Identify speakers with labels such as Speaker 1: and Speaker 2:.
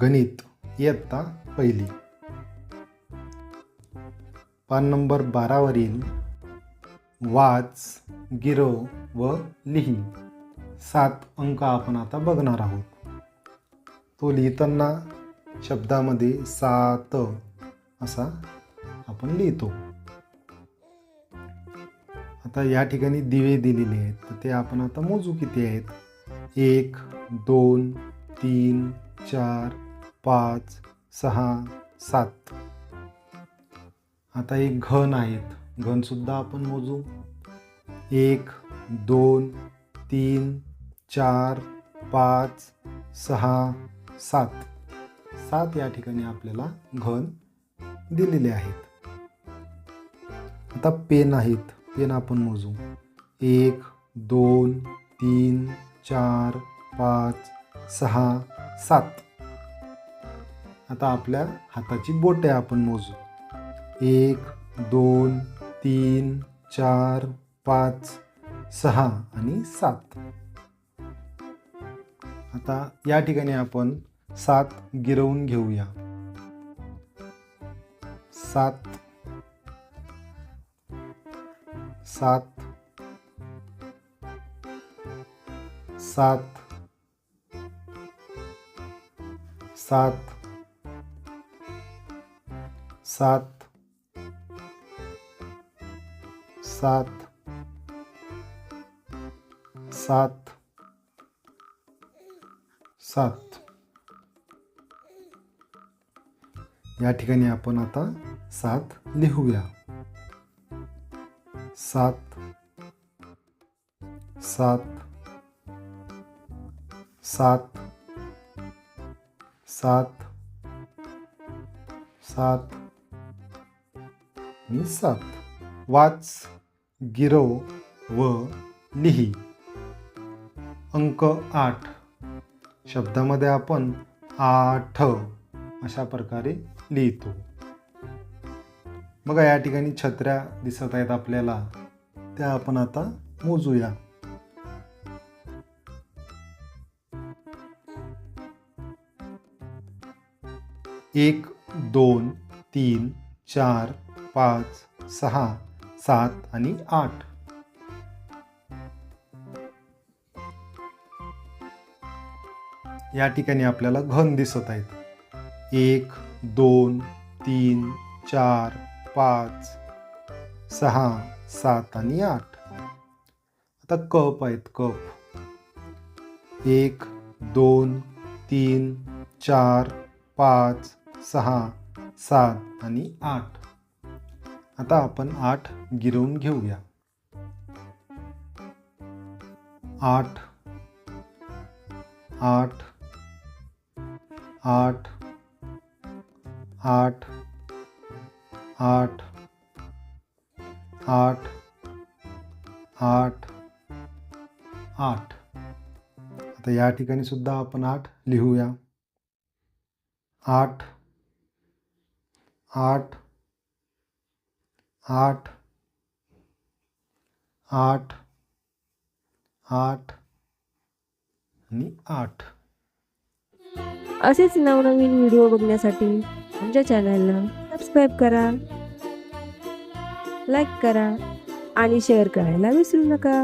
Speaker 1: गणित इयत्ता पहिली. पान नंबर बारावरील वाच गिरव व लिही. सात अंक आपण आता बघणार आहोत. तो लिहिताना शब्दामध्ये सात असा आपण लिहितो. आता या ठिकाणी दिवे दिलेले आहेत तर ते आपण आता मोजू किती आहेत? एक दोन तीन चार पाच सहा सात. आता एक घन आहेत. घनसुद्धा आपण मोजू. एक दोन तीन चार पाच सहा सात. सात या ठिकाणी आपल्याला घन दिलेले आहेत. आता पेन आहेत. पेन आपण मोजू. एक दोन तीन चार पाच सहा सात. आता आपल्या हाताची बोटे आपण मोजू. एक दोन तीन चार पाच सहा आणि सात. आता या ठिकाणी आपण सात गिरवून घेऊया. सात. सात. सात. सात. सात सात सात सात. या ठिकाणी आपण आता सात लिहूया. सात सात सात सात सात आणि सात वाच गिरव व लिही. अंक आठ. शब्दामध्ये आपण आठ अशा प्रकारे लिहितो. बघा या ठिकाणी छत्र्या दिसत आहेत आपल्याला. त्या आपण आता मोजूया. एक दोन तीन चार पाच सहा सात आणि आठ. या ठिकाणी आपल्याला घन दिसत आहेत. एक दोन तीन चार पाच सहा सात आणि आठ. आता कप आहेत कप. एक दोन तीन चार पाच सहा सात आणि आठ. आता आपण आठ गिरवून घेऊया. आठ आठ आठ आठ आठ आठ आठ आठ. आता या ठिकाणी सुद्धा आपण आठ लिहूया. आठ आठ आठ आठ आठ आणि आठ.
Speaker 2: असेच नवनवीन व्हिडिओ बघण्यासाठी आमच्या चॅनलला सबस्क्राईब करा लाईक करा आणि शेअर करायला विसरू नका.